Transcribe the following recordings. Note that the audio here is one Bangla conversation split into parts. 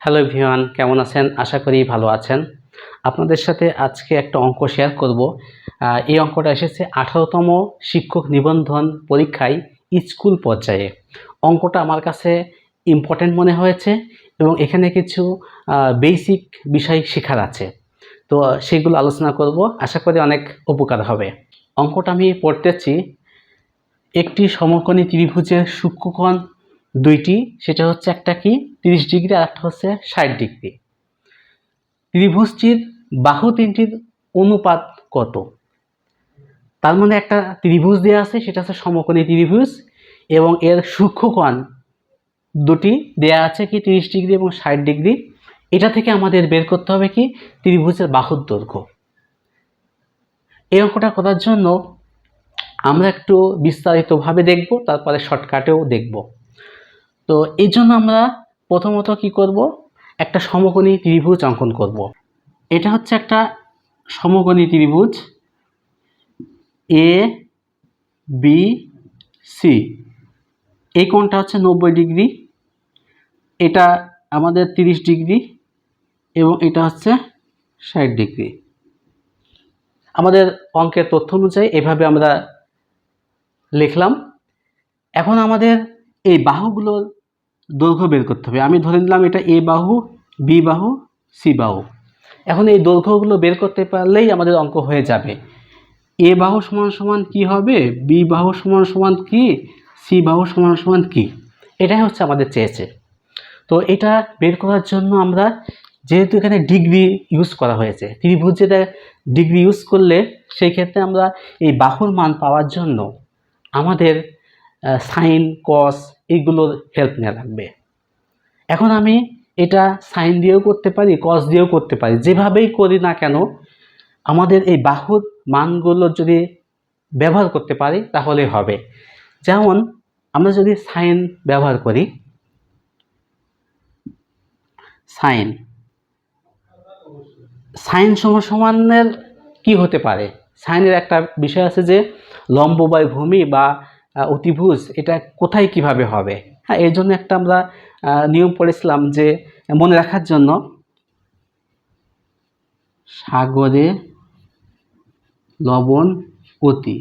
হ্যালো ভিওয়ান কেমন আছেন? আশা করি ভালো আছেন। আপনাদের সাথে আজকে একটা অঙ্ক শেয়ার করব। এই অঙ্কটা এসেছে আঠারোতম শিক্ষক নিবন্ধন পরীক্ষায় স্কুল পর্যায়ে। অঙ্কটা আমার কাছে ইম্পর্ট্যান্ট মনে হয়েছে এবং এখানে কিছু বেসিক বিষয় শেখার আছে। তো, সেগুলো আলোচনা করব। আশা করি অনেক উপকার হবে। অঙ্কটা আমি পড়তেছি একটি সমকোণী ত্রিভুজের সূক্ষ্মকোণ দুইটি, সেটা হচ্ছে একটা কি? তিরিশ ডিগ্রি আর একটা হচ্ছে ষাট ডিগ্রি। ত্রিভুজটির বাহু তিনটির অনুপাত কত? তার মধ্যে একটা ত্রিভুজ দেওয়া আছে, সেটা হচ্ছে সমকোণী ত্রিভুজ, এবং এর সূক্ষ্মকোণ দুটি দেয়া আছে কি? তিরিশ ডিগ্রি এবং ষাট ডিগ্রি। এটা থেকে আমাদের বের করতে হবে কি? ত্রিভুজের বাহুর দৈর্ঘ্য। এই অঙ্কটা করার জন্য আমরা একটু বিস্তারিতভাবে দেখব, তারপরে শর্টকাটেও দেখব। তো এই জন্য আমরা প্রথমত কি করব? একটা সমকোণী ত্রিভুজ অঙ্কন করব। এটা হচ্ছে একটা সমকোণী ত্রিভুজ এ বি সি এই কোণটা হচ্ছে নব্বই ডিগ্রি। এটা আমাদের তিরিশ ডিগ্রি এবং এটা হচ্ছে ষাট ডিগ্রি। আমাদের অঙ্কের তথ্য অনুযায়ী এভাবে আমরা লিখলাম। এখন আমাদের এই বাহুগুলোর দৈর্ঘ্য বের করতে হবে। আমি ধরে নিলাম এটা এ বাহু, বি বাহু, সি বাহু। এখন এই দৈর্ঘ্যগুলো বের করতে পারলেই আমাদের অঙ্ক হয়ে যাবে। এ বাহু সমান সমান কি হবে? বি বাহু সমান সমান কি? সি বাহু সমান সমান কি? এটাই হচ্ছে আমাদের চেয়েছে। তো এটা বের করার জন্য আমরা যেহেতু এখানে ডিগ্রি ইউজ করা হয়েছে ত্রিভুজের ডিগ্রি ইউজ করলে সেই ক্ষেত্রে আমরা এই বাহুর মান পাওয়ার জন্য আমাদের সাইন কস এইগুলোর হেল্প নেওয়া লাগবে। এখন আমি এটা সাইন দিয়েও করতে পারি কস দিয়েও করতে পারি। যেভাবেই করি না কেন, আমাদের এই বাহুর মানগুলো যদি ব্যবহার করতে পারি, তাহলে হবে। যেমন, আমরা যদি সাইন ব্যবহার করি, সাইন সাইন সমান সমানের কি হতে পারে? সাইনের একটা বিষয় আছে যে, লম্ব বা ভূমি বা অতিভুজ, এটা কোথায় কীভাবে হবে? হ্যাঁ এর জন্য একটা আমরা নিয়ম পড়েছিলাম যে, মনে রাখার জন্য সাগরে লবণ অতি।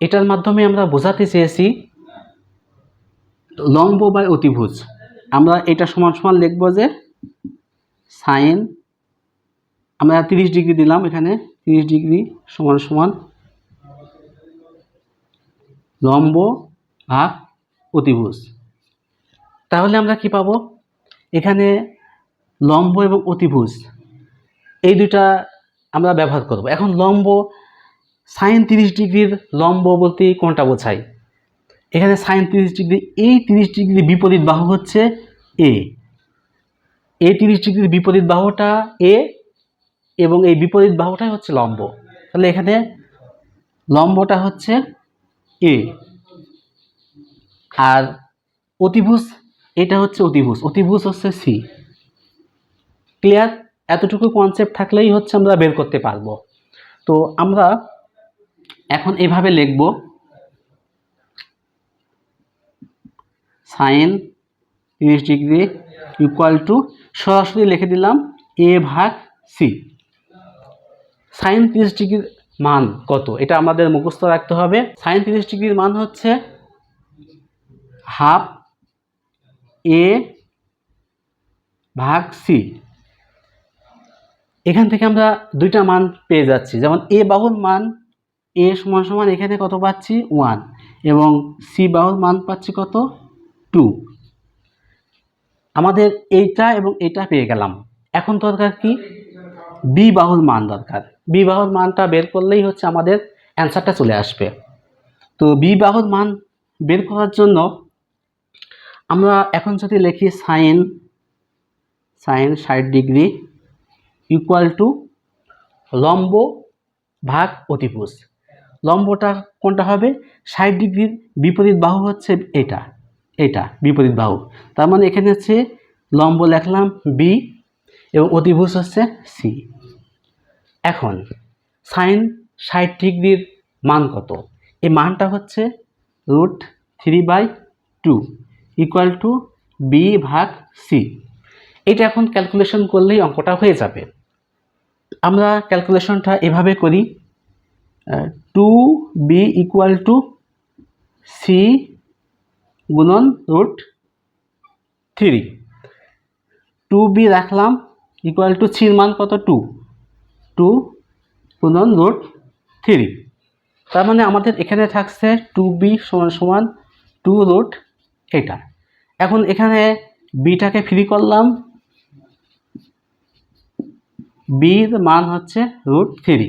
এটার মাধ্যমে আমরা বোঝাতে চেয়েছি লম্ব বা অতিভুজ। আমরা এটা সমান সমান লিখব যে সাইন আমরা তিরিশ ডিগ্রি দিলাম এখানে, তিরিশ ডিগ্রি সমান সমান লম্ব ভাগ অতিভুজ। তাহলে আমরা কি পাবো? এখানে লম্ব এবং অতিভুজ, এই দুইটা আমরা ব্যবহার করব। এখন লম্ব, সাইন তিরিশ ডিগ্রির লম্ব বলতে কোনটা বোঝায়? এখানে সাইন তিরিশ ডিগ্রি, এই তিরিশ ডিগ্রি বিপরীত বাহু হচ্ছে এ। এ তিরিশ ডিগ্রির বিপরীত বাহুটা এ এবং এই বিপরীত বাহুটাই হচ্ছে লম্ব। তাহলে এখানে লম্বটা হচ্ছে এ। আর অতিভুজ, এটা হচ্ছে অতিভুজ। অতিভুজ হচ্ছে সি। ক্লিয়ার এতটুকু কনসেপ্ট থাকলেই হচ্ছে আমরা বের করতে পারব। তো আমরা এখন এভাবে লিখব। সাইন তিরিশ ডিগ্রি ইকুয়াল টু সরাসরি লিখে দিলাম এ ভাগ সি সাইন তিরিশ ডিগ্রির মান কত? এটা আমাদের মুখস্থ রাখতে হবে। সাইন তিরিশ ডিগ্রির মান হচ্ছে হাফ এ ভাগ সি এখান থেকে আমরা দুইটা মান পেয়ে যাচ্ছি। যেমন এ বাহুর মান এ সমান সমান এখানে কত পাচ্ছি? ওয়ান এবং সি বাহুর মান পাচ্ছি কত? টু আমাদের এইটা এবং এটা পেয়ে গেলাম। এখন দরকার কি? বি বাহুর মান দরকার। বি বাহুর মানটা বের করলেই হচ্ছে আমাদের অ্যান্সারটা চলে আসবে। তো বি বাহুর মান বের করার জন্য আমরা এখন যদি লিখি সাইন সাইন ষাট ডিগ্রি ইকুয়াল টু লম্ব ভাগ অতিভুজ। লম্বটা কোনটা হবে? ষাট ডিগ্রির বিপরীত বাহু হচ্ছে এটা এটা বিপরীত বাহু। তার মানে এখানে হচ্ছে লম্ব লিখলাম বি এবং অতিভুজ হচ্ছে সি এখন সাইন ষাট ডিগ্রির মান কত? এই মানটা হচ্ছে root three by two equal to B ভাগ সি এটা এখন ক্যালকুলেশন করলেই অঙ্কটা হয়ে যাবে। আমরা ক্যালকুলেশনটা এভাবে করি two B equal to C গুণন রুট থ্রি টু বি রাখলাম ইকুয়াল টু সির মান কত? টু টু গুণন রুট থ্রি। তার মানে আমাদের এখানে থাকছে টু বি সমান সমান টু রুট এটা। এখন এখানে বিটাকে ফ্রি করলাম। বির মান হচ্ছে রুট থ্রি।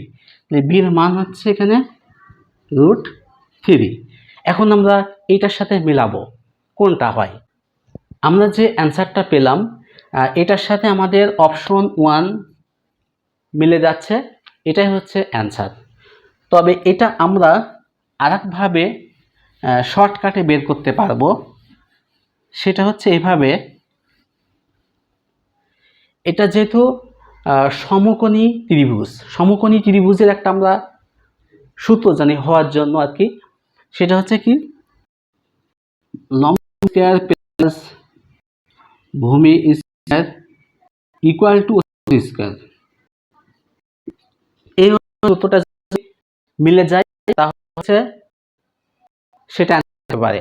বির মান হচ্ছে এখানে রুট থ্রি। এখন আমরা এইটার সাথে মিলাবো, কোনটা হয়? আমরা যে অ্যান্সারটা পেলাম এটার সাথে আমাদের অপশন ওয়ান মিলে যাচ্ছে, এটাই হচ্ছে অ্যান্সার তবে এটা আমরা আরেকভাবে শর্টকাটে বের করতে পারব। সেটা হচ্ছে এভাবে, এটা যেহেতু সমকোণী ত্রিভুজ, সমকোণী ত্রিভুজের একটা আমরা সূত্র জানি হওয়ার জন্য আর কি। সেটা হচ্ছে কি লম্ব স্কয়ার প্লাস ভূমি স্কয়ার ইকুয়াল টু স্কয়ার যদি মিলে যায় তাহলে সেটা হতে পারে।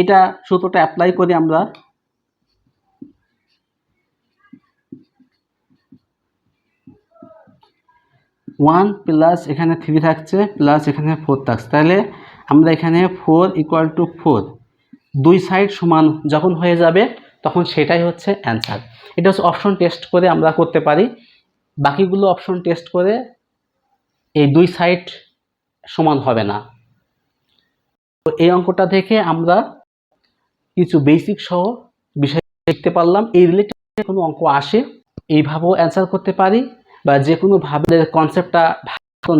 এটা সূত্রটা অ্যাপ্লাই করে আমরা। ওয়ান প্লাস এখানে থ্রি থাকছে প্লাস এখানে ফোর থাকছে। তাহলে আমরা এখানে ফোর ইকুয়াল টু ফোর দুই সাইড সমান যখন হয়ে যাবে, তখন সেটাই হচ্ছে অ্যান্সার এটা হচ্ছে অপশন টেস্ট করে আমরা করতে পারি। বাকিগুলো অপশন টেস্ট করে এই দুই সাইড সমান হবে না। তো এই অঙ্কটা থেকে আমরা কিছু বেসিক সহ বিষয় দেখতে পারলাম। এই রিলেটেড কোনো অঙ্ক আসে, এইভাবেও অ্যান্সার করতে পারি বা যে কোনো ভাবে কনসেপ্টটা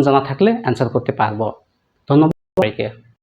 জানা থাকলে অ্যান্সার করতে পারব। ধন্যবাদ সবাইকে।